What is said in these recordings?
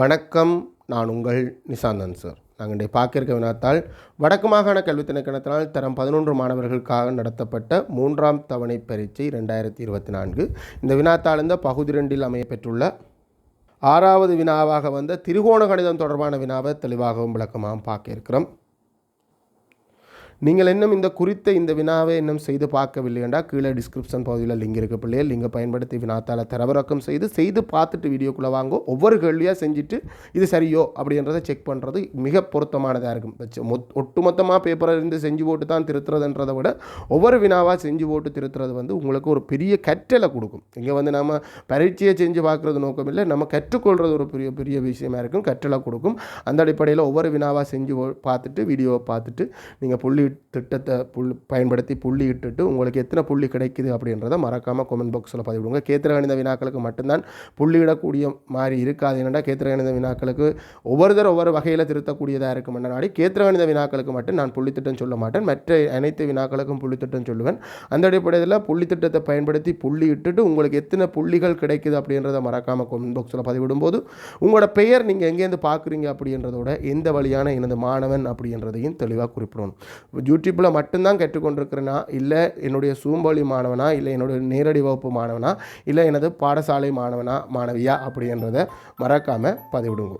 வணக்கம் நான் உங்கள் நிசாந்தன் சார். நாங்கள் இன்றைய பார்க்கிருக்க வினாத்தால் வடக்கு மாகாண கல்வி திணைக்கணத்தினால் தரம் பதினொன்று மாணவர்களுக்காக நடத்தப்பட்ட மூன்றாம் தவணை பரீட்சை ரெண்டாயிரத்தி இருபத்தி நான்கு. இந்த வினாத்தாள் இந்த பகுதி ரெண்டில் அமையப்பெற்றுள்ள ஆறாவது வினாவாக வந்த திரிகோண கணிதம் தொடர்பான வினாவை தெளிவாகவும் விளக்கமாகவும் பார்க்க இருக்கிறோம். நீங்கள் இன்னும் இந்த குறித்த இந்த வினாவை இன்னும் செய்து பார்க்கவில்லை என்றால் கீழே டிஸ்கிரிப்ஷன் பகுதியில் லிங்க் இருக்க பிள்ளைகள் லிங்கை பயன்படுத்தி வினாத்தால் தரவிறக்கம் செய்து செய்து பார்த்துட்டு வீடியோக்குள்ளே வாங்கோ. ஒவ்வொரு கேள்வியாக செஞ்சுட்டு இது சரியோ அப்படின்றத செக் பண்ணுறது மிக பொருத்தமானதாக இருக்கும். வச்சு மொத் ஒட்டுமொத்தமாக பேப்பரை இருந்து செஞ்சு போட்டு தான் திருத்துறதுன்றதை விட ஒவ்வொரு வினாவாக செஞ்சு போட்டு திருத்துறது வந்து உங்களுக்கு ஒரு பெரிய கற்றலை கொடுக்கும். இங்கே வந்து நம்ம பரீட்சையை செஞ்சு பார்க்குறது நோக்கம் இல்லை. நம்ம கற்றுக்கொள்கிறது ஒரு பெரிய பெரிய விஷயமா இருக்கும். கற்றலை கொடுக்கும். அந்த அடிப்படையில் ஒவ்வொரு வினாவாக செஞ்சு பார்த்துட்டு வீடியோவை பார்த்துட்டு நீங்கள் புள்ளி திட்டத்தை புல் பயன்படுத்தி புள்ளி இட்டுட்டு உங்களுக்கு எத்தனை புள்ளி கிடைக்குது அப்படின்றத மறக்காமல் கமெண்ட் பாக்ஸில் பதிவிடுங்க. கேத்திர கணித வினாக்களுக்கு மட்டும்தான் புள்ளியிடக்கூடிய மாதிரி இருக்காது. என்னென்னா கேத்திர கணித வினாக்களுக்கு ஒவ்வொருத்தர் ஒவ்வொரு வகையில் திருத்தக்கூடியதாக இருக்கும். நாடி கேத்திர கணித வினாக்களுக்கு மட்டும் நான் புள்ளித்திட்டம் சொல்ல மாட்டேன். மற்ற அனைத்து வினாக்களுக்கும் புள்ளித்திட்டம் சொல்லுவேன். அந்த அடிப்படையில் புள்ளித்திட்டத்தை பயன்படுத்தி புள்ளி இட்டுட்டு உங்களுக்கு எத்தனை புள்ளிகள் கிடைக்குது அப்படின்றத மறக்காமல் கமெண்ட் பாக்ஸில் பதிவிடும்போது உங்களோட பெயர் நீங்கள் எங்கேருந்து பார்க்குறீங்க அப்படின்றதோட எந்த வழியான எனது மாணவன் அப்படின்றதையும் தெளிவாக குறிப்பிடணும். யூடியூப்பில் மட்டும்தான் கற்றுக்கொண்டிருக்கிறேனா இல்லை என்னுடைய சூம்பொழி மாணவனா? இல்லை என்னுடைய நேரடி வகுப்பு மாணவனா? இல்லை எனது பாடசாலை மாணவனா? மாணவியா? அப்படின்றத மறக்காமல் பதிவிடுங்க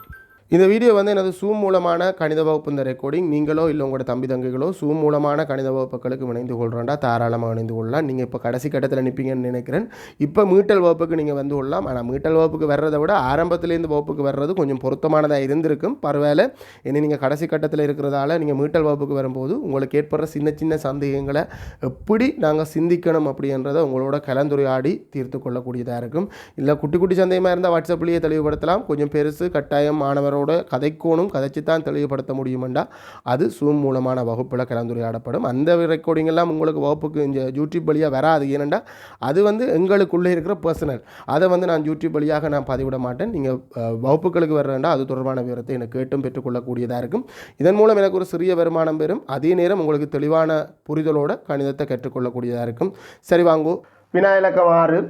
இந்த வீடியோ வந்து எனது சூம் மூலமான கணித வகுப்பு இந்த ரெக்கார்டிங் நீங்களோ இல்லை உங்களோட தம்பி தங்கைகளோ சூம் மூலமான கணித வகுப்புகளுக்கு இணைந்து கொள்கிறோண்டா தாராளமாக இணைந்து கொள்ளலாம். நீங்கள் இப்போ கடைசி கட்டத்தில் நிற்பீங்கன்னு நினைக்கிறேன். இப்போ மீட்டல் வகுப்புக்கு நீங்கள் வந்து கொள்ளலாம். ஆனால் மீட்டல் வகுப்புக்கு வர்றதை விட ஆரம்பத்துலேருந்து வகுப்புக்கு வர்றது கொஞ்சம் பொருத்தமானதாக இருந்திருக்கும். பரவாயில்ல. இனி நீங்கள் கடைசி கட்டத்தில் இருக்கிறதால நீங்கள் மீட்டல் வகுப்புக்கு வரும்போது உங்களுக்கு ஏற்படுற சின்ன சின்ன சந்தேகங்களை எப்படி நாங்கள் சிந்திக்கணும் அப்படின்றத உங்களோட கலந்துரையாடி தீர்த்து கொள்ளக்கூடியதாக இருக்கும். இல்லை குட்டி குட்டி சந்தேகமாக இருந்தால் வாட்ஸ்அப்லேயே தெளிவுபடுத்தலாம். கொஞ்சம் பெருசு கட்டாயம் மாணவரோட கதைக்கோணும் கதைச்சு தான் தெளிவுபடுத்த முடியுமெண்டா? அது சூம் மூலமான வகுப்பில் கலந்துரையாடப்படும். அந்த ரெக்கார்டிங் எல்லாம் உங்களுக்கு வகுப்புக்கு இந்த யூடியூப் வழியாக வராது. ஏனெண்டா? அது வந்து எங்களுக்குள்ளே இருக்கிற பர்சனல் அதை வந்து நான் யூடியூப் வழியாக நான் பதிவிட மாட்டேன். நீங்கள் வகுப்புகளுக்கு வர்றேன்டா அது தொடர்பான விவரத்தை எனக்கு கேட்டும் பெற்றுக்கொள்ளக்கூடியதாக இருக்கும். இதன் மூலம் எனக்கு ஒரு சிறிய வருமானம் பெறும். அதே நேரம் உங்களுக்கு தெளிவான புரிதலோட கணிதத்தை கற்றுக்கொள்ளக்கூடியதாக இருக்கும். சரி வாங்கோ. வினா இலக்கம் ஆறு.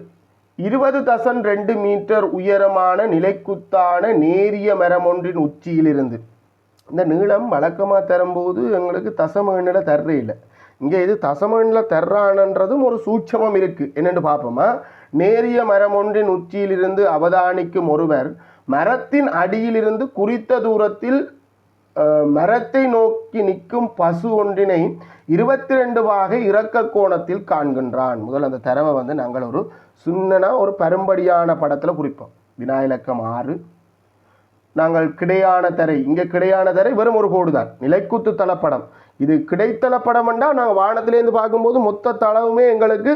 இருபது தசன் ரெண்டு மீட்டர் உயரமான நிலைக்குத்தான நேரிய மரம் ஒன்றின் உச்சியிலிருந்து. இந்த நீளம் வழக்கமாக தரும்போது எங்களுக்கு தசமேனில் தர்ற தர்றே இல்லை. இங்கே இது தசமேனில் தர்றானன்றதும் ஒரு சூட்சமம் இருக்குது என்னென்னு பார்ப்போமா நேரிய மரம் ஒன்றின் உச்சியிலிருந்து அவதானிக்கும் ஒருவர் மரத்தின் அடியிலிருந்து குறித்த தூரத்தில் மரத்தை நோக்கி நிற்கும் பசு ஒன்றினை இருபத்தி ரெண்டு வாகை இறக்க கோணத்தில் காண்கின்றான். முதல் அந்த தரவை வந்து நாங்கள் ஒரு சின்னனா ஒரு பரும்படியான படத்தில் குறிப்போம். வினாயிலக்கம் ஆறு. நாங்கள் கிடையான தரை இங்கே கிடையான தரை வெறும் ஒரு கோடு தான் நிலைக்குத்து தளப்படம் இது கிடைத்தள என்றால் நாங்கள் வானத்திலேருந்து பார்க்கும்போது மொத்த தளவுமே எங்களுக்கு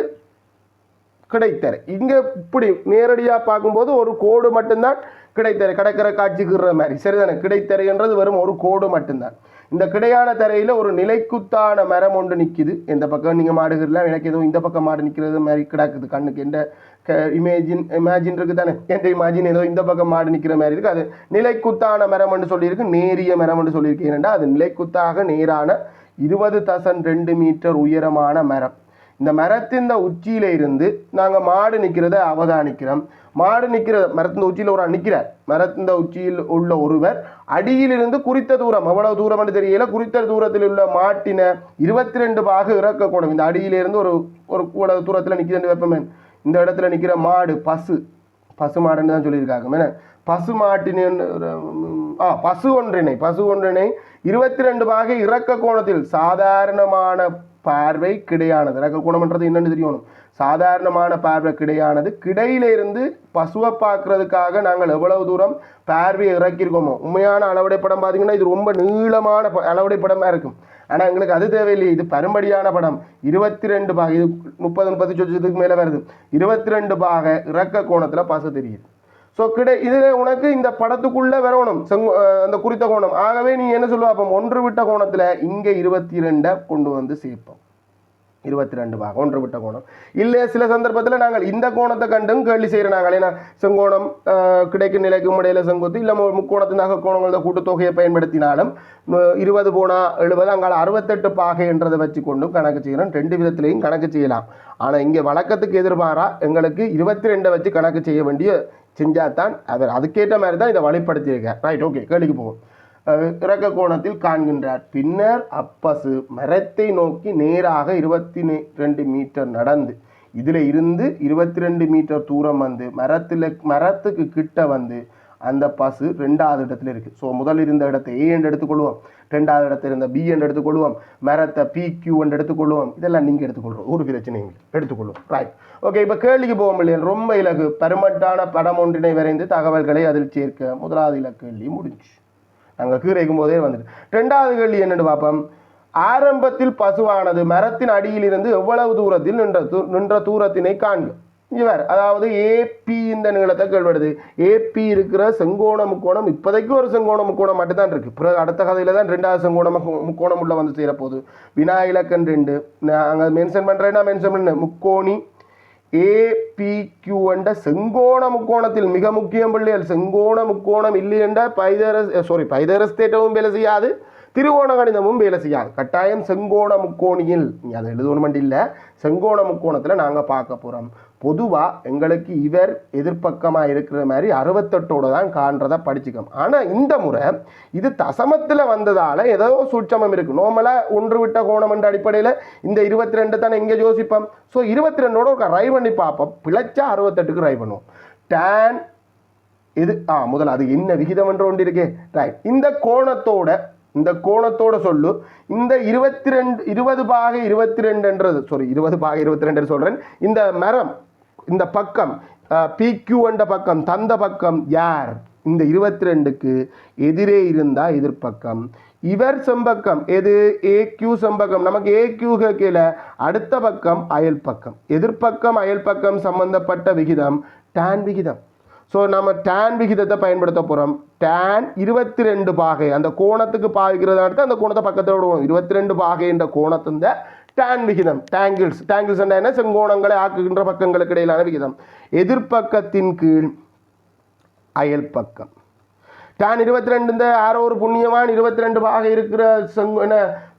கிடைத்தரை. இங்கே இப்படி நேரடியாக பார்க்கும்போது ஒரு கோடு மட்டும்தான் கிடைத்தரை. கடற்கரை காட்சிக்குற மாதிரி. சரிதானே? கிடைத்தரைன்றது வெறும் ஒரு கோடு மட்டும்தான். இந்த கிடையான தரையில் ஒரு நிலைக்குத்தான மரம் ஒன்று நிற்கிது எந்த பக்கம் நீங்கள் மாடுகிறலாம் எனக்கு எதுவும் இந்த பக்கம் மாடு நிற்கிறது மாதிரி கிடக்குது. கண்ணுக்கு எந்த இமேஜின் இமேஜின் இருக்குது தானே? எந்த இமேஜின் ஏதோ இந்த பக்கம் மாடு நிற்கிற மாதிரி இருக்குது அது நிலைக்குத்தான மரம்னு சொல்லியிருக்கு நேரிய மரம்னு சொல்லியிருக்கு. ஏனென்றால் அது நிலைக்குத்தாக நேரான இருபது தசன் ரெண்டு மீட்டர் உயரமான மரம். இந்த மரத்தின் உச்சியில இருந்து நாங்கள் மாடு நிற்கிறத அவதானிக்கிறோம். மாடு நிற்கிற மரத்தின் உச்சியில் ஒரு நிற்கிறார் மரத்தின் உச்சியில் உள்ள ஒருவர் அடியிலிருந்து குறித்த தூரம் எவ்வளவு தூரம் என்று தெரியல குறித்த தூரத்தில் உள்ள மாட்டின இருபத்தி ரெண்டு பாக இறக்கக்கூடும். இந்த அடியிலிருந்து ஒரு ஒரு கூட தூரத்தில் நிற்கிறது வெப்பமே இந்த இடத்துல நிற்கிற மாடு பசு. பசு மாடுன்னு தான் சொல்லியிருக்காங்க. என்ன பசு மாட்டின் ஆ பசு ஒன்றினை பசு ஒன்றினை இருபத்தி ரெண்டு பாகை இறக்க கோணத்தில் சாதாரணமான பார்வை கிடையானது. இறக்க கோணம்ன்றது என்னென்னு தெரியணும். சாதாரணமான பார்வை கிடையானது. கிடையிலிருந்து பசுவை பார்க்கறதுக்காக நாங்கள் எவ்வளவு தூரம் பார்வையை இறக்கியிருக்கோமோ உண்மையான அளவடை படம் பார்த்தீங்கன்னா இது ரொம்ப நீளமான ப- அளவடை படமாக இருக்கும். ஆனால் எங்களுக்கு அது தேவையில்லை இது பரும்படியான படம். இருபத்தி ரெண்டு பாக இது முப்பது முப்பத்தி சொச்சத்துக்கு மேலே வருது. இருபத்தி ரெண்டு பாக இறக்க கோணத்தில் பசு தெரியுது. ஸோ கிடை இதில் உனக்கு இந்த படத்துக்குள்ளே வரணும் செங்கு அந்த குறித்த கோணம். ஆகவே நீ என்ன சொல்லுவா? அப்போ ஒன்று விட்ட கோணத்தில் இங்கே இருபத்தி ரெண்டை கொண்டு வந்து சேர்ப்போம். இருபத்தி ரெண்டு பாகம் ஒன்று விட்ட கோணம். இல்லை சில சந்தர்ப்பத்தில் நாங்கள் இந்த கோணத்தை கண்டும் கேள்வி செய்கிற நாங்கள். ஏன்னா செங்கோணம் கிடைக்கும் நிலைக்கும் இடையில செங்குத்து இல்லை முக்கோணத்தின் நகை கோணங்கள கூட்டுத்தொகையை பயன்படுத்தினாலும் இருபது போனா எழுபது அங்கால அறுபத்தெட்டு பாகை என்றதை வச்சு கொண்டும் கணக்கு செய்கிறோம் ரெண்டு விதத்திலையும் கணக்கு செய்யலாம். ஆனால் இங்கே வழக்கத்துக்கு எதிர்பாரா எங்களுக்கு இருபத்தி ரெண்டை வச்சு கணக்கு செய்ய வேண்டிய செஞ்சால் தான் அவர் அதுக்கேற்ற மாதிரி தான் இதை வழிப்படுத்தியிருக்கார். ரைட் ஓகே கேள்விக்கு போவோம். இறக்க கோணத்தில் காண்கின்றார். பின்னர் அப்பசு மரத்தை நோக்கி நேராக இருபத்தி ரெண்டு மீட்டர் நடந்து இதில் இருந்து இருபத்தி ரெண்டு மீட்டர் தூரம் வந்து மரத்தில் மரத்துக்கு கிட்ட வந்து அந்த பசு ரெண்டாவது இடத்துல இருக்குது ஸோ முதல் இருந்த இடத்தை ஏ என்று எடுத்துக்கொள்வோம். ரெண்டாவது இடத்துல இருந்த பி என்று எடுத்துக்கொள்வோம். மரத்தை பி கியூ என்று எடுத்துக்கொள்வோம். இதெல்லாம் நீங்கள் எடுத்துக்கொள்வோம் ஒரு பிரச்சனையும் எடுத்துக்கொள்வோம். ரைட் ஓகே இப்போ கேள்விக்கு போவோம் இல்லையா? ரொம்ப இலகு. பெருமட்டான படம் ஒன்றினை வரைந்து தகவல்களை அதில் சேர்க்க முதலாவது இலக்கு கேள்வி முடிஞ்சு. நாங்கள் கீரைக்கும் போதே வந்துட்டு. ரெண்டாவது கேள்வி என்னென்னு பார்ப்போம். ஆரம்பத்தில் பசுவானது மரத்தின் அடியில் இருந்து எவ்வளவு தூரத்தில் நின்ற தூ- நின்ற தூரத்தினை காண்க இவர் அதாவது ஏபி இந்த நீளத்தை கேள்விடுது ஏபி இருக்கிற செங்கோண முக்கோணம் இப்போதைக்கு ஒரு செங்கோண முக்கோணம் மட்டும்தான் இருக்கு. பிறகு அடுத்த கதையில தான் ரெண்டாவது செங்கோண முக்கோணம் உள்ள வந்து சேரப்போகுது. வினா இலக்கன் ரெண்டு. நாங்கள் மென்ஷன் பண்ணுறேன்னா மென்ஷன் பண்ண. முக்கோணி ஏபிக்யூ என்ற செங்கோண முக்கோணத்தில் மிக முக்கியம் பிள்ளைகள். செங்கோண முக்கோணம் இல்லை என்ற பைதரஸ் சாரி பைதரஸ் தேட்டமும் வேலை செய்யாது. திருவோண கணிதமும் வேலை செய்யாது. கட்டாயம் செங்கோண முக்கோணியில் நீங்கள் அதை எழுதணும் இல்லை செங்கோண முக்கோணத்தில் நாங்கள் பார்க்க போகிறோம் பொதுவாக எங்களுக்கு இவர் எதிர்ப்பக்கமாக இருக்கிற மாதிரி அறுபத்தெட்டோட தான் காண்றதை படிச்சுக்கோம் ஆனால் இந்த முறை இது தசமத்தில் வந்ததால் ஏதோ சூட்சமம் இருக்குது நோமலாக ஒன்று விட்ட கோணம் என்ற அடிப்படையில் இந்த இருபத்தி ரெண்டு தானே இங்கே யோசிப்போம். ஸோ இருபத்தி ரெண்டோட ஒரு ரை பண்ணி பார்ப்போம். பிழைச்சா அறுபத்தெட்டுக்கு ரை பண்ணுவோம். டேன் இது ஆ முதல்ல அது என்ன விகிதம் என்று ஒன்று இருக்கே. ரைட் இந்த கோணத்தோட இந்த கோணத்தோட சொல்லு. இந்த இருபத்தி ரெண்டு இருபது பாக இருபத்தி ரெண்டுன்றது சாரி இருபது பாக இருபத்தி ரெண்டு சொல்கிறேன் இந்த மரம் இந்த பக்கம் பிக்யூ என்ற பக்கம் தந்த பக்கம் யார்? இந்த இருபத்தி ரெண்டுக்கு எதிரே இருந்தால் எதிர்ப்பக்கம். இவர் செம்பக்கம் எது? ஏ கியூ செம்பக்கம். நமக்கு ஏ கியூ கீழே அடுத்த பக்கம் அயல் பக்கம். எதிர்ப்பக்கம் அயல் பக்கம் சம்பந்தப்பட்ட விகிதம் டான் விகிதம். ஸோ நம்ம டேன் விகிதத்தை பயன்படுத்த போகிறோம் டேன் இருபத்தி ரெண்டு பாகை அந்த கோணத்துக்கு பாய்கிறதா அடுத்து அந்த கோணத்தை பக்கத்தில் விடுவோம். இருபத்தி ரெண்டு பாகை என்ற கோணத்தின் டேன் விகிதம் டேங்கிள்ஸ் டேங்கிள்ஸ் என்ன? செங்கோணங்களை ஆக்குகின்ற பக்கங்களுக்கு இடையிலான விகிதம். எதிர்ப்பக்கத்தின் கீழ் அயல் பக்கம் டான் இருபத்தி ரெண்டு இந்த யாரோ ஒரு புண்ணியவான் இருபத்தி ரெண்டு பாக இருக்கிற செங் என்ன?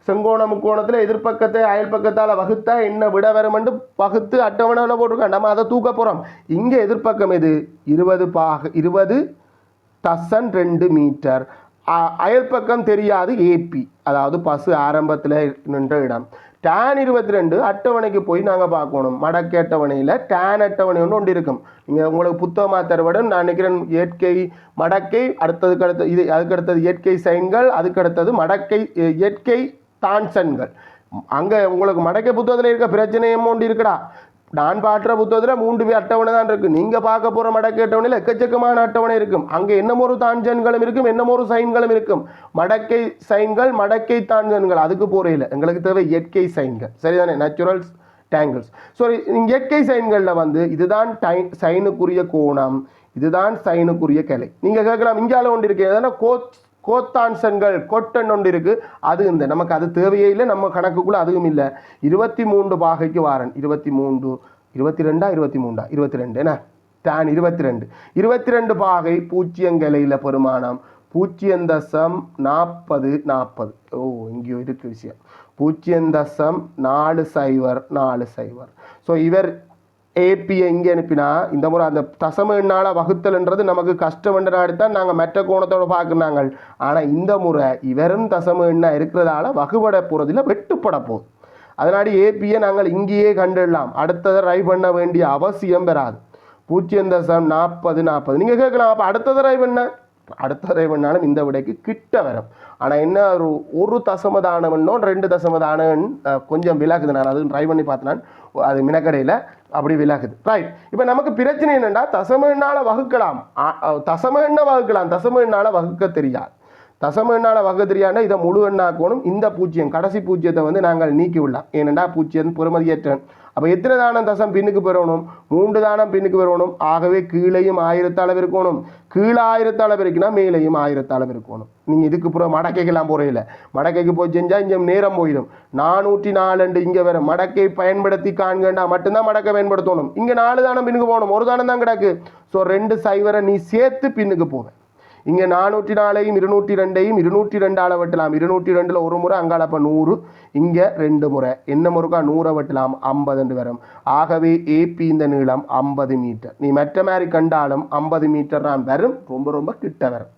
செங்கோண முக்கோணத்தில் எதிர்ப்பக்கத்தை அயல் பக்கத்தால் வகுத்தா என்ன விட வருமென்று வகுத்து அட்டவணையில் போட்டிருக்கான் நம்ம அதை தூக்க போகிறோம் இங்கே எதிர்ப்பக்கம் எது? இருபது பாக இருபது தசன் ரெண்டு மீட்டர். அ- அயல் பக்கம் தெரியாது ஏபி அதாவது பசு ஆரம்பத்தில் நின்ற இடம். டேன் இருபத்தி ரெண்டு அட்டவணைக்கு போய் நாங்கள் பார்க்கணும். மடக்கு அட்டவணையில் டேன் அட்டவணை ஒன்று ஒன்று இருக்கும். நீங்கள் உங்களுக்கு புத்தகமாக தருவடன் நான் நினைக்கிறேன் இயற்கை மடக்கை அடுத்ததுக்கு அடுத்த இது அதுக்கு அடுத்தது இயற்கை சைன்கள் அதுக்கு அடுத்தது மடக்கை இயற்கை தான்சன்கள். அங்கே உங்களுக்கு மடக்கை புத்தகத்தில் இருக்க பிரச்சனை ஒன்று இருக்குடா. நான் பாட்டுற புத்தகத்தில் மூன்று பேர் அட்டவணை தான் இருக்குது நீங்கள் பார்க்க போகிற மடக்கு அட்டவணையில் எக்கச்சக்கமான அட்டவணை இருக்கும். அங்கே என்னமொரு தாஞ்சன்களும் இருக்கும் என்னமொரு சைன்களும் இருக்கும். மடக்கை சைன்கள் மடக்கை தாஞ்சன்கள் அதுக்கு போறையில். எங்களுக்கு தேவை இயற்கை சைன்கள். சரிதானே? நேச்சுரல்ஸ் டேங்கிள்ஸ் ஸோ இயற்கை சைன்களில் வந்து இதுதான் டை சைனுக்குரிய கோணம் இதுதான் சைனுக்குரிய கிளை. நீங்கள் கேட்கலாம் இந்தியாவில் ஒன்று இருக்கு. எதனா கோச் கோத்தான்சன்கள் கொட்டன் ஒன்று இருக்குது அது இந்த நமக்கு அது தேவையே இல்லை நம்ம கணக்குக்குள்ளே அதுவும் இல்லை. இருபத்தி மூன்று பாகைக்கு வாரன். இருபத்தி மூன்று இருபத்தி ரெண்டா இருபத்தி மூண்டா இருபத்தி ரெண்டு என்ன? டான் இருபத்தி ரெண்டு இருபத்தி ரெண்டு பாகை பூச்சியங்கலையில் பெருமானம் பூச்சியந்தசம் தசம் நாற்பது நாற்பது. ஓ இங்கேயோ இருக்கு விஷயம். பூச்சியந்தசம் நாலு சைவர் நாலு சைவர். ஸோ இவர் ஏபியை இங்கே அனுப்பினா இந்த முறை அந்த தசம எண்ணால் வகுத்தல்ன்றது நமக்கு கஷ்டம் தான் நாங்கள் மற்ற கோணத்தோடு பார்க்குறாங்க ஆனால் இந்த முறை இவரும் தசம எண்ணா இருக்கிறதால வகுபட போகிறதில் வெட்டுப்பட போகுது. அதனாடி ஏபியை நாங்கள் இங்கேயே கண்டுடலாம் அடுத்ததை ரை பண்ண வேண்டிய அவசியம் பெறாது. பூஜ்ஜியம் தசம் நாற்பது நாற்பது. நீங்கள் கேட்கலாம் அப்போ அடுத்த ரை பண்ண? அடுத்த ரை பண்ணாலும் இந்த விடைக்கு கிட்ட வரும். ஆனால் என்ன ஒரு ஒரு தசம தானவன்னோ ரெண்டு தசம தானவன் கொஞ்சம் விலாக்குது நான் அது ட்ரை பண்ணி பார்த்தேன். அது மினக்கடையில் அப்படி விலகுது. ரைட் இப்போ நமக்கு பிரச்சனை என்னென்னா தசம எண்ணால் வகுக்கலாம். தசம எண்ணை வகுக்கலாம். தசம எண்ணால் வகுக்க தெரியாது. தசம எண்ணால் வகுக்க தெரியாண்டா இதை முழு எண்ணாக்கணும். இந்த பூஜ்ஜியம் கடைசி பூஜ்ஜியத்தை வந்து நாங்கள் நீக்கி விடலாம் ஏனெண்டா பூஜ்ஜியம் புறமதியேற்றன் அப்போ எத்தனை தானம் தசம் பின்னுக்கு பெறணும்? மூன்று தானம் பின்னுக்கு பெறணும். ஆகவே கீழையும் ஆயிரத்து அளவு இருக்கணும் கீழே ஆயிரத்து அளவு இருக்குன்னா மேலேயும் ஆயிரத்து அளவு இருக்கணும் நீங்கள் இதுக்கு புறம் மடக்கைக்கெல்லாம் போகிறீங்கள மடக்கைக்கு போய் செஞ்சால் இங்கே நேரம் போயிடும். நானூற்றி நாலு இங்கே வர மடக்கை பயன்படுத்தி காண்கண்டா மட்டும்தான் மடக்கை பயன்படுத்தணும். இங்கே நாலு தானம் பின்னுக்கு போகணும். ஒரு தானம் தான் கிடக்கு. ஸோ ரெண்டு சைவரை நீ சேர்த்து பின்னுக்கு போவேன் இங்கே நானூற்றி நாலையும் இருநூற்றி ரெண்டையும் இருநூற்றி ரெண்டால் வெட்டலாம். இருநூற்றி ரெண்டில் ஒரு முறை அங்கால அப்போ நூறு இங்கே ரெண்டு முறை. என்ன முறுக்கா? நூறை வெட்டலாம். ஐம்பது வரும். ஆகவே ஏபி இந்த நீளம் ஐம்பது மீட்டர். நீ மற்ற மாதிரி கண்டாலும் ஐம்பது மீட்டர் தான் வரும். ரொம்ப ரொம்ப கிட்ட வரும்.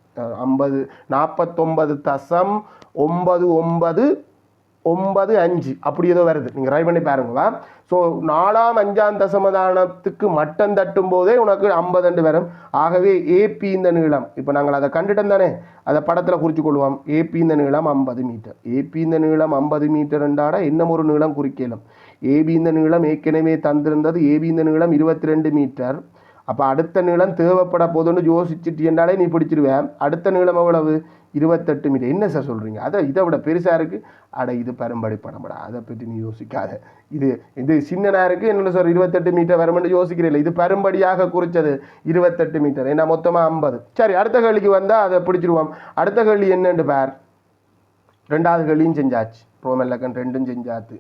ஐம்பது நாற்பத்தொம்பது தசம் ஒன்பது ஒன்பது ஒன்பது அஞ்சு. அப்படி ஏதோ வருது. நீங்கள் ட்ரை பண்ணி பாருங்களா ஸோ நாலாம் அஞ்சாம் தசமதானத்துக்கு மட்டம் தட்டும் போதே உனக்கு ஐம்பது வரும். ஆகவே ஏபி இந்த நீளம். இப்போ நாங்கள் அதை கண்டுட்டோம் தானே? அதை படத்தில் குறித்து கொள்வோம். ஏபி இந்த நீளம் ஐம்பது மீட்டர். ஏபி இந்த நீளம் ஐம்பது மீட்டர் என்றாட இன்னும் ஒரு நீளம் குறிக்கலாம் ஏபி இந்த நீளம் ஏற்கனவே தந்திருந்தது. ஏபி இந்த நீளம் இருபத்தி ரெண்டு மீட்டர். அப்போ அடுத்த நீளம் தேவைப்பட போதுன்னு யோசிச்சுட்டு என்றாலே நீ பிடிச்சிருவேன் அடுத்த நீளம் எவ்வளவு? இருபத்தெட்டு மீட்டர். என்ன சார் சொல்கிறீங்க அதை இதை விட பெருசாக இருக்குது அட இது பெரும்படி படம்டா அதை பற்றி நீ யோசிக்காத. இது இது சின்னனாக இருக்குது என்ன சார் இருபத்தெட்டு மீட்டர் வரும்னு யோசிக்கிறீங்களா இது பெரும்படியாக குறித்தது இருபத்தெட்டு மீட்டர். ஏன்னா மொத்தமாக ஐம்பது. சரி அடுத்த கேள்விக்கு வந்தால் அதை பிடிச்சிருவோம். அடுத்த கேள்வி என்னென்று பார்? ரெண்டாவது கேள்வியும் செஞ்சாச்சு. ரோமெல்லக்கன் ரெண்டும் செஞ்சாச்சு.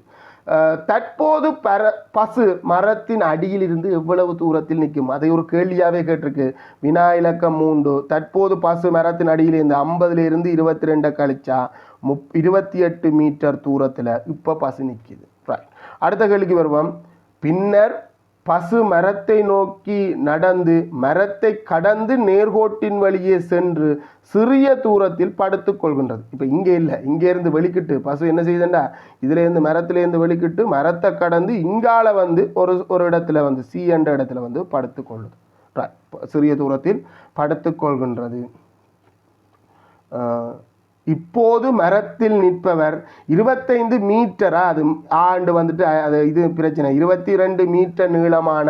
தற்போது பர பசு மரத்தின் அடியில் இருந்து எவ்வளவு தூரத்தில் நிற்கும்? அதை ஒரு கேள்வியாகவே கேட்டிருக்கு. வினா இலக்கம் மூன்று. தற்போது பசு மரத்தின் அடியில் இருந்து ஐம்பதுலேருந்து இருபத்தி ரெண்டை கழிச்சா முப் இருபத்தி எட்டு மீட்டர் தூரத்தில் இப்போ பசு நிற்கிது ரைட் அடுத்த கேள்விக்கு வருவோம். பின்னர் பசு மரத்தை நோக்கி நடந்து மரத்தை கடந்து நேர்கோட்டின் வழியே சென்று சிறிய தூரத்தில் படுத்து கொள்கின்றது. இப்போ இங்கே இல்லை. இங்கேருந்து வெளிக்கிட்டு பசு என்ன செய்யுதுண்டா? இதுலேருந்து மரத்துலேருந்து வெளிக்கிட்டு மரத்தை கடந்து இங்கால வந்து ஒரு ஒரு இடத்துல வந்து சி என்ற இடத்துல வந்து படுத்து கொள்ளுது. சிறிய தூரத்தில் படுத்து கொள்கின்றது. இப்போது மரத்தில் நிற்பவர் இருபத்தைந்து மீட்டரா? அது ஆண்டு வந்துட்டு அது இது பிரச்சனை. இருபத்தி ரெண்டு மீட்டர் நீளமான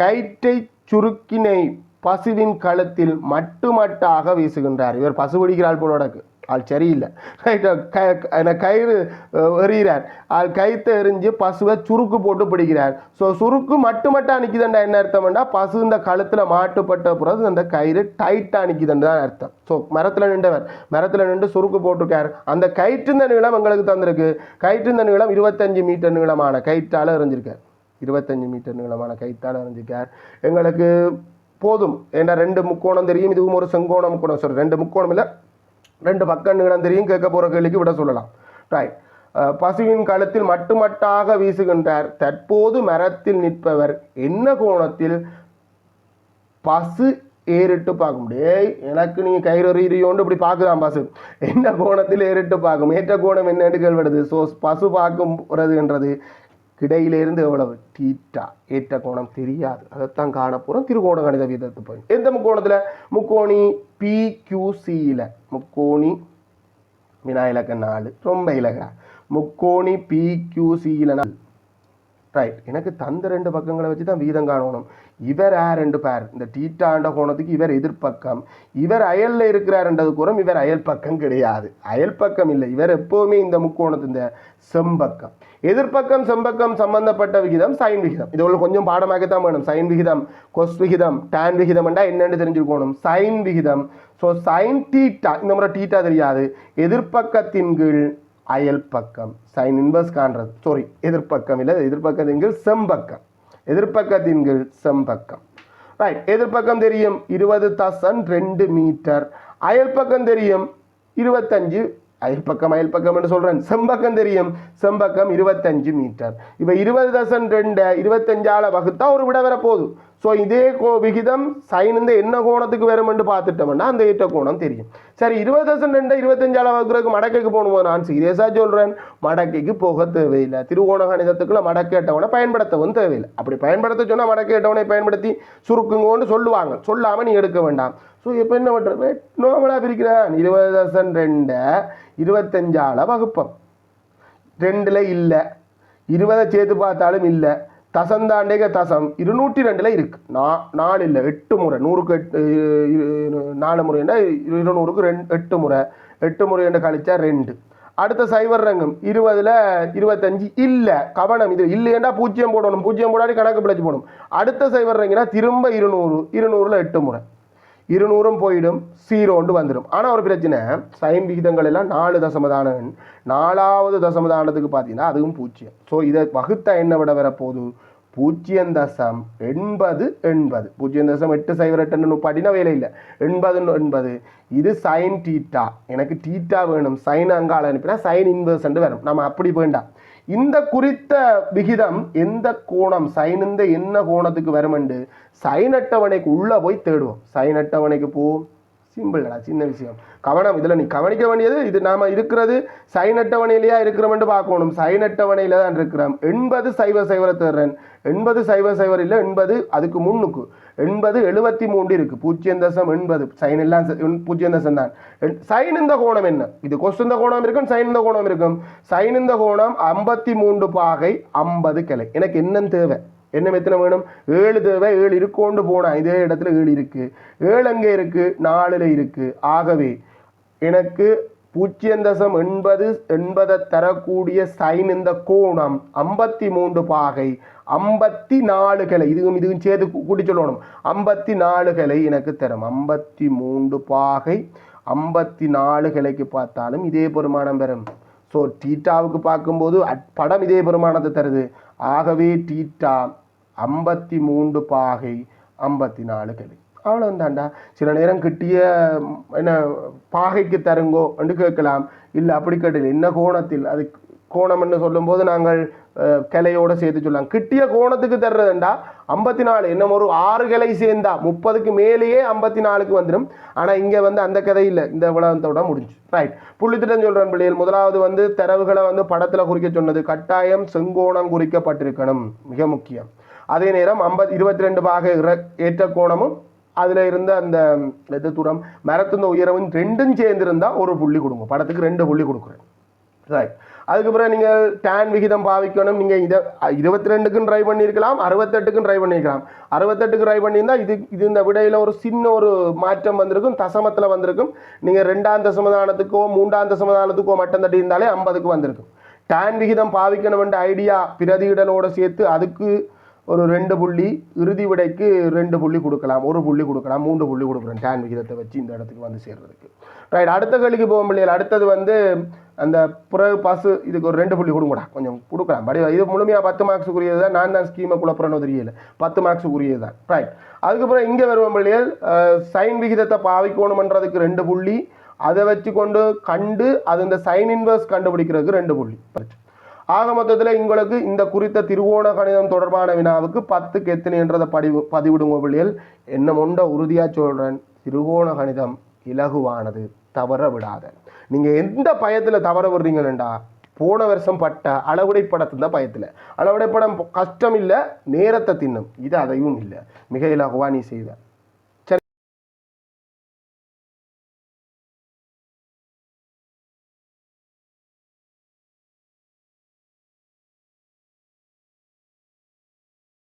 கயிற்றை சுருக்கினை பசுவின் கழுத்தில் மட்டுமட்டாக வீசுகின்றார். இவர் பசு பிடிக்கிறாள் போலோடக்கு ஆள் சரியில்லை. ரைட்டா க கயிறு எறிகிறார். ஆள் கயிற்றை எறிஞ்சு பசுவை சுருக்கு போட்டு பிடிக்கிறார். ஸோ சுருக்கு மட்டும் மட்டும் நிற்கிதுண்டா என்ன அர்த்தம்னா பசு இந்த கழுத்தில் மாட்டுப்பட்ட பிறகு அந்த கயிறு டைட்டாக அணிக்குதுன்னு தான் அர்த்தம். ஸோ மரத்தில் நின்றவர் மரத்தில் நின்று சுருக்கு போட்டிருக்கார். அந்த கயிற்றுந்த நீளம் எங்களுக்கு தந்திருக்கு. கயிற்றுந்த நீளம் இருபத்தஞ்சு மீட்டர் நீளமான கயிற்றால் எறிஞ்சிருக்கார். இருபத்தஞ்சு மீட்டர் நீளமான கயிற்றால் எறிஞ்சிருக்கார். எங்களுக்கு போதும். ஏன்னா ரெண்டு முக்கோணம் தெரியும். இதுவும் ஒரு செங்கோணம் முக்கோணம் சாரி ரெண்டு முக்கோணம் இல்லை ரெண்டு பக்கம் நீளம் தெரியும் கேட்க போகிற கேள்விக்கு விட சொல்லலாம். ரைட் பசுவின் கழுத்தில் மட்டுமட்டாக வீசுகின்றார். தற்போது மரத்தில் நிற்பவர். என்ன கோணத்தில்? பசு ஏறிட்டு பார்க்க முடியும் எனக்கு நீ கயிறறியோண்டு இப்படி பார்க்குதான் பசு. என்ன கோணத்தில் ஏறிட்டு பார்க்கும்? ஏற்ற கோணம் என்னன்னு கேள்விடுது ஸோ பசு பார்க்குறதுன்றது கிடையிலிருந்து எவ்வளவு? டீட்டா ஏற்ற கோணம் தெரியாது. அதைத்தான் காணப்போகிறோம் திருகோண கணித வீதத்து போய் எந்த முக்கோணத்தில்? முக்கோணி பிக்யூசியில் முக்கோணி வினா இலக்க நாலு. ரொம்ப இலக. முக்கோணி பிக்யூசியில் நாள் நாலு. ரைட் எனக்கு தந்த ரெண்டு பக்கங்களை வச்சு தான் வீதம் காணணும். இவர் ஆ ரெண்டு பேர் இந்த டீட்டாண்ட கோணத்துக்கு இவர் எதிர்ப்பக்கம். இவர் அயல்ல இருக்கிறாருன்றது கூறம் இவர் அயல் பக்கம் கிடையாது. அயல் பக்கம் இல்லை. இவர் எப்போவுமே இந்த முக்கோணத்து இந்த செம்பக்கம். எதிர்ப்பக்கம் செம்பக்கம் சம்பந்தப்பட்ட விகிதம் சைன் விகிதம். இது உள்ள கொஞ்சம் பாடமாகத்தான் வேணும். சைன் விகிதம் கொஸ் விகிதம் டேன் விகிதம் என்னென்னு தெரிஞ்சுக்கணும்? சைன் விகிதம். ஸோ சைன் டீட்டா இந்த முறை டீட்டா தெரியாது. எதிர்ப்பக்கத்தின் கீழ் அயல் பக்கம் சைன் இன்வர்ஸ் காண்றது சாரி எதிர்ப்பக்கம் இல்லை எதிர்ப்பக்கத்தின் கீழ் செம்பக்கம். எதிர்ப்பக்கத்தின் கீழ் செம்பக்கம். ரைட் எதிர்ப்பக்கம் தெரியும் இருபது தசன் ரெண்டு மீட்டர். அயல் பக்கம் தெரியும் இருபத்தஞ்சு அயல் பக்கம் அயல் பக்கம் என்று சொல்கிறேன் செம்பக்கம் தெரியும். செம்பக்கம் இருபத்தஞ்சு மீட்டர். இப்போ இருபது தசன் ரெண்டு இருபத்தஞ்சால் வகுத்தா ஒரு விட வர ஸோ இதே கோ விகிதம் சைன் இந்த என்ன கோணத்துக்கு வருமென்று பார்த்துட்டோம்னா அந்த ஏற்ற கோணம் தெரியும். சரி இருபது தசன் ரெண்டு இருபத்தஞ்சால் வகுக்கிறதுக்கு மடக்கைக்கு போகணுமோ? நான் சீரியஸாக சொல்கிறேன் மடக்கைக்கு போக தேவையில்லை. திருவோண கணிதத்துக்குள்ள மடக்கேட்டவனை பயன்படுத்தவும் தேவையில்லை. அப்படி பயன்படுத்த சொன்னால் மடக்கேட்டவனை பயன்படுத்தி சுருக்குங்கோன்னு சொல்லுவாங்க. சொல்லாமல் நீ எடுக்க வேண்டாம். ஸோ இப்போ என்ன பண்ணுறது நோமலாக பிரிக்கிறான். இருபது தசன் ரெண்டை இருபத்தஞ்சால வகுப்பம். ரெண்டில் இல்லை. இருபதை சேர்த்து பார்த்தாலும் இல்லை. தசம் தாண்டேக தசம். இருநூற்றி ரெண்டில் இருக்குது நா நாலு இல்லை எட்டு முறை. நூறுக்கு எட்டு இரு- நாலு முறைன்னா இருநூறுக்கு ரெண்டு எட்டு முறை. எட்டு முறை என்று கழிச்சா ரெண்டு. அடுத்த சைவர் ரங்கம். இருபதில் இருபத்தஞ்சு இல்லை. கவனம் இது இல்லைன்னா பூஜ்ஜியம் போடணும். பூஜ்ஜியம் போடாடி கணக்கு பிழைச்சி போடணும். அடுத்த சைவர் ரங்கினா திரும்ப இருநூறு. இருநூறில் எட்டு முறை. இருநூறும் போயிடும் சீரோண்டு வந்துடும் ஆனால் ஒரு பிரச்சனை சைன் விகிதங்கள் எல்லாம் நாலு தசமதானம் நாலாவது தசமதானத்துக்கு பார்த்தீங்கன்னா அதுவும் பூஜ்ஜியம். ஸோ இதை வகுத்தா என்ன விட வரப்போகுது? பூஜ்ஜியம் தசம் எண்பது எண்பது. பூஜ்ஜியம் தசம் எட்டு சைவர் எட்டு படின வேலை இல்லை. எண்பது எண்பது. இது சைன் டீட்டா எனக்கு டீட்டா வேணும். சைன் அங்கால அனுப்பினா சைன் இன்வெர்ஸ் வரும். நம்ம அப்படி வேண்டாம் இந்த குறித்த விகிதம் எந்த கோணம்? சைன் இந்த என்ன கோணத்துக்கு வருமெண்டு? சைன் அட்டவணைக்கு உள்ளே போய் தேடுவோம். சைன் அட்டவணைக்கு போவோம் சிம்பிள்டா சின்ன விஷயம். கவனம் இதில் நீ கவனிக்க வேண்டியது இது நாம் இருக்கிறது சைன் அட்டவணையிலேயே இருக்கிறோம்னு பார்க்கணும். சைன் அட்டவணையில் தான் இருக்கிறோம். எண்பது சைவ சைவர தேர்றன். எண்பது சைவ சைவர் இல்லை எண்பது அதுக்கு முன்னுக்கு. எண்பது எழுபத்தி மூன்று இருக்குது பூஜ்ஜியம் தசம் எண்பது. சைன் எல்லாம் பூஜ்ஜியம் தசம் தான். சைன் இந்த கோணம் என்ன? இது கொஸ்டின் இந்த கோணம் இருக்கும் சைன் இந்த கோணம் இருக்கும். சைன் இந்த கோணம் ஐம்பத்தி மூன்று பாகை ஐம்பது கிளை. எனக்கு என்னன்னு தேவை? என்ன எத்தனை வேணும்? ஏழு தேவை ஏழு இருக்கோண்டு போனா இதே இடத்துல ஏழு இருக்கு. ஏழு அங்கே இருக்கு நாலுல இருக்கு. ஆகவே எனக்கு பூஜ்ஜியம் தசம் எண்பது எண்பதை தரக்கூடிய சைன் இந்த கோணம் ஐம்பத்தி மூன்று பாகை ஐம்பத்தி நாலு கிளை. இதுவும் இதுவும் சேர்த்து கூட்டி சொல்லணும். ஐம்பத்தி நாலு கிளை எனக்கு தரும். ஐம்பத்தி மூன்று பாகை ஐம்பத்தி நாலு கிளைக்கு பார்த்தாலும் இதே பெருமானம் பெறும். ஸோ டீட்டாவுக்கு பார்க்கும்போது அட்- படம் இதே பெருமானத்தை தருது. ஆகவே டீட்டா ஐம்பத்தி மூன்று பாகை ஐம்பத்தி நாலு கிளை. அவ்வளோந்தாண்டா சில நேரம் கிட்டிய என்ன பாகைக்கு தருங்கோ என்று கேட்கலாம். இல்லை அப்படி கேட்டல என்ன கோணத்தில்? அது கோணம் என்று சொல்லும்போது நாங்கள் அஹ், கிளையோட சேர்த்து சொல்லலாம். கிட்டிய கோணத்துக்கு தர்றதுண்டா? ஐம்பத்தி நாலு. என்ன ஒரு ஆறு கிளை சேர்ந்தா முப்பதுக்கு மேலேயே ஐம்பத்தி நாலுக்கு வந்துடும். ஆனால் இங்கே வந்து அந்த கதை இல்லை. இந்த உலகத்தோட முடிஞ்சு. ரைட் புள்ளித்திட்டம் சொல்கிறேன் பிள்ளைகள். முதலாவது வந்து தரவுகளை வந்து படத்தில் குறிக்க சொன்னது கட்டாயம் செங்கோணம் குறிக்கப்பட்டிருக்கணும். மிக முக்கியம். அதே நேரம் ஐம்பது இருபத்தி ரெண்டு பாக இற- ஏற்ற கோணமும் அதில் இருந்த அந்த எது தூரம் மரத்தின் உயரமும் ரெண்டும் சேர்ந்திருந்தால் ஒரு புள்ளி கொடுங்க. படத்துக்கு ரெண்டு புள்ளி கொடுக்குறேன். ரைட் அதுக்கப்புறம் நீங்கள் டேன் விகிதம் பாவிக்கணும். நீங்கள் இதை இருபத்தி ரெண்டுக்கும் ட்ரை பண்ணியிருக்கலாம் அறுபத்தெட்டுக்கும் ட்ரை பண்ணியிருக்கலாம். அறுபத்தெட்டுக்கு ட்ரை பண்ணியிருந்தால் இது இது இந்த விடையில் ஒரு சின்ன ஒரு மாற்றம் வந்திருக்கும் தசமத்தில் வந்திருக்கும். நீங்கள் ரெண்டாம் தசமதானத்துக்கோ மூன்றாம் தசமதானத்துக்கோ மட்டம் தட்டி இருந்தாலே ஐம்பதுக்கு வந்திருக்கும். டேன் விகிதம் பாவிக்கணும் என்ற ஐடியா பிரதியிடலோடு சேர்த்து அதுக்கு ஒரு ரெண்டு புள்ளி இறுதி விடைக்கு ரெண்டு புள்ளி கொடுக்கலாம் ஒரு புள்ளி கொடுக்கலாம் மூன்று புள்ளி கொடுக்குறேன் டேன் விகிதத்தை வச்சு இந்த இடத்துக்கு வந்து சேர்றதுக்கு. ரைட் அடுத்த கேள்விக்கு போகும் பிள்ளைகள் அடுத்தது வந்து அந்த பிறகு பசு இதுக்கு ஒரு ரெண்டு புள்ளி கொடுங்கடா. கொஞ்சம் கொடுக்கலாம். படி இது முழுமையாக பத்து மார்க்ஸுக்குரியது தான் நான் தான் ஸ்கீமை குழப்பறேன்னு தெரியல. பத்து மார்க்ஸுக்குரியது தான் ரைட் அதுக்கப்புறம் இங்கே வருவோம் பிள்ளைகள் சைன் விகிதத்தை பாவிக்கணுமன்றதுக்கு ரெண்டு புள்ளி அதை வச்சு கொண்டு கண்டு அது இந்த சைன் இன்வர்ஸ் கண்டுபிடிக்கிறதுக்கு ரெண்டு புள்ளி. ஆக மொத்தத்தில் உங்களுக்கு இந்த குறித்த திருவோண கணிதம் தொடர்பான வினாவுக்கு பத்துக்கு எத்தனைன்றதை பதிவு பதிவிடுங்க பிள்ளைகள். என்ன மொண்ட உறுதியாக சொல்கிறேன் திருவோண கணிதம் இலகுவானது. தவற விடாத. நீங்கள் எந்த பயத்தில் தவற விடுறீங்கன்னுடா போன வருஷம் பட்ட அளவுடை படத்து தான் பயத்தில். அளவுடை படம் கஷ்டம் இல்லை நேரத்தை தின்னும். இது அதையும் இல்லை. மிக இலகுவாக நீ செய்த.